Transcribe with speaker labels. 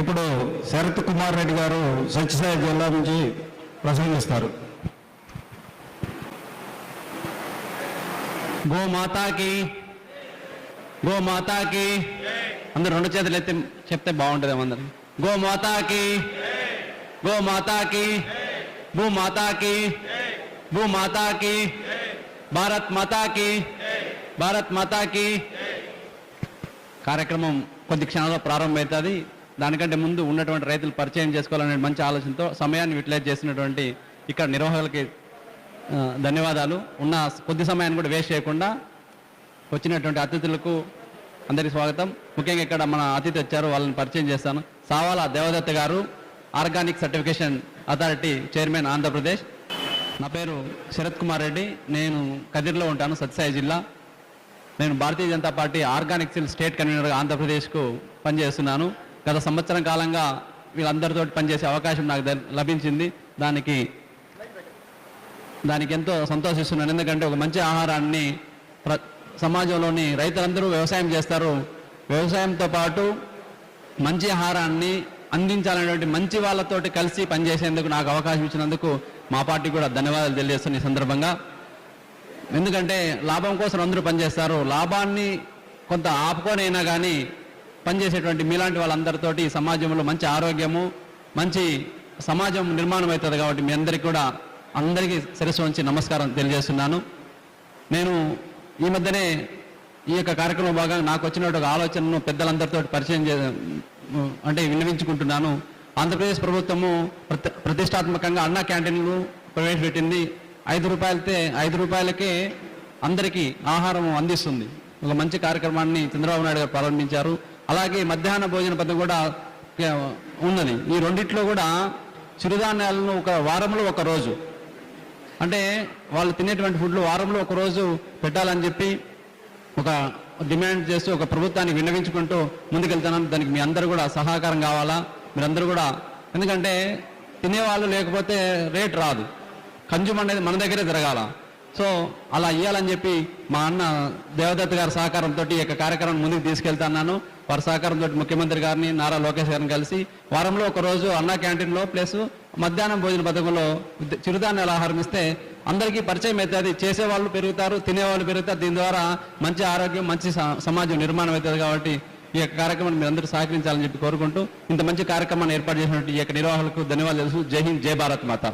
Speaker 1: ఇప్పుడు శరత్ కుమార్ రెడ్డి గారు సత్యసాయి జిల్లా నుంచి ప్రసంగిస్తారు.
Speaker 2: గో మాతాకి గో మాతాకి అందరు రెండు చేతులు ఎత్తి చెప్తే బాగుంటుంది అందరు గో మాతాకి గో మాతాకి భూ మాతాకి భారత్ మాతాకి భారత్ మాతాకి. కార్యక్రమం కొద్ది క్షణాల్లో ప్రారంభమవుతుంది. దానికంటే ముందు ఉన్నటువంటి రైతులు పరిచయం చేసుకోవాలనే మంచి ఆలోచనతో సమయాన్ని యూటిలైజ్ చేసినటువంటి ఇక్కడ నిర్వాహకులకి ధన్యవాదాలు. ఉన్న కొద్ది సమయాన్ని కూడా వేస్ట్ చేయకుండా వచ్చినటువంటి అతిథులకు అందరికీ స్వాగతం. ముఖ్యంగా ఇక్కడ మన అతిథి వచ్చారు వాళ్ళని పరిచయం చేస్తాను. సావాల దేవదత్త గారు organic certification authority chairman Andhra Pradesh. నా పేరు శరత్ కుమార్ రెడ్డి. నేను కదిర్లో ఉంటాను సత్యసాయి జిల్లా. నేను Bharatiya Janata party organic cell state కన్వీనర్గా ఆంధ్రప్రదేశ్కు పనిచేస్తున్నాను. గత సంవత్సరం కాలంగా వీళ్ళందరితో పనిచేసే అవకాశం నాకు లభించింది. దానికి దానికి ఎంతో సంతోషిస్తున్నాను. ఎందుకంటే ఒక మంచి ఆహారాన్ని ప్ర సమాజంలోని రైతులందరూ వ్యవసాయం చేస్తారు. వ్యవసాయంతో పాటు మంచి ఆహారాన్ని అందించాలనేటువంటి మంచి వాళ్ళతోటి కలిసి పనిచేసేందుకు నాకు అవకాశం ఇచ్చినందుకు మా పార్టీ కూడా ధన్యవాదాలు తెలియజేస్తున్న ఈ సందర్భంగా. ఎందుకంటే లాభం కోసం అందరూ పనిచేస్తారు. లాభాన్ని కొంత ఆపుకోనైనా కానీ పనిచేసేటువంటి మీలాంటి వాళ్ళందరితోటి ఈ సమాజంలో మంచి ఆరోగ్యము మంచి సమాజం నిర్మాణం అవుతుంది కాబట్టి మీ అందరికీ కూడా అందరికీ శిరస్సు వంచి నమస్కారం తెలియజేస్తున్నాను. నేను ఈ మధ్యనే ఈ యొక్క కార్యక్రమం భాగంగా నాకు వచ్చినటువంటి ఒక ఆలోచనను పెద్దలందరితో పరిచయం చే అంటే విన్నవించుకుంటున్నాను. ఆంధ్రప్రదేశ్ ప్రభుత్వము ప్రతి ప్రతిష్టాత్మకంగా అన్నా క్యాంటీన్లు ప్రవేశపెట్టింది. ఐదు రూపాయలతే ఐదు రూపాయలకే అందరికీ ఆహారం అందిస్తుంది. ఒక మంచి కార్యక్రమాన్ని చంద్రబాబు నాయుడు గారు ప్రారంభించారు. అలాగే మధ్యాహ్న భోజన పథకం కూడా ఆ, ఉన్నది. ఈ రెండిట్లో కూడా చిరుధాన్యాలను ఒక వారంలో ఒక రోజు. అంటే వాళ్ళు తినేటువంటి ఫుడ్లు వారంలో ఒక రోజు పెట్టాలని చెప్పి ఒక డిమాండ్ చేస్తూ ఒక ప్రభుత్వాన్ని విన్నవించుకుంటూ ముందుకెళ్తున్నాను దానికి మీ అందరూ కూడా సహకారం కావాలా? మీరందరూ కూడా ఎందుకంటే తినేవాళ్ళు లేకపోతే రేట్ రాదు. కన్జ్యూమ్ అనేది మన దగ్గరే జరగాల. సో అలా ఇవ్వాలని చెప్పి మా అన్న దేవదత్ గారి సహకారంతో ఈ యొక్క కార్యక్రమం ముందుకు తీసుకెళ్తున్నాను వారి సహకారంతో ముఖ్యమంత్రి గారిని నారా లోకేష్ గారిని కలిసి వారంలో ఒక రోజు అన్న క్యాంటీన్లో ప్లస్ మధ్యాహ్నం భోజన పథకంలో చిరుధాన్యాలు ఆహారం ఇస్తే అందరికీ పరిచయం అవుతుంది. చేసేవాళ్ళు పెరుగుతారు తినేవాళ్ళు పెరుగుతారు. దీని ద్వారా మంచి ఆరోగ్యం మంచి స- సమాజం నిర్మాణం అవుతుంది కాబట్టి ఈ యొక్క కార్యక్రమాన్ని మీరు అందరూ సహకరించాలని చెప్పి కోరుకుంటూ ఇంత మంచి కార్యక్రమాన్ని ఏర్పాటు చేసినటువంటి ఈ యొక్క నిర్వాహకులకు ధన్యవాదాలు తెలుసు జై హింద్ జై భారత్ మాత.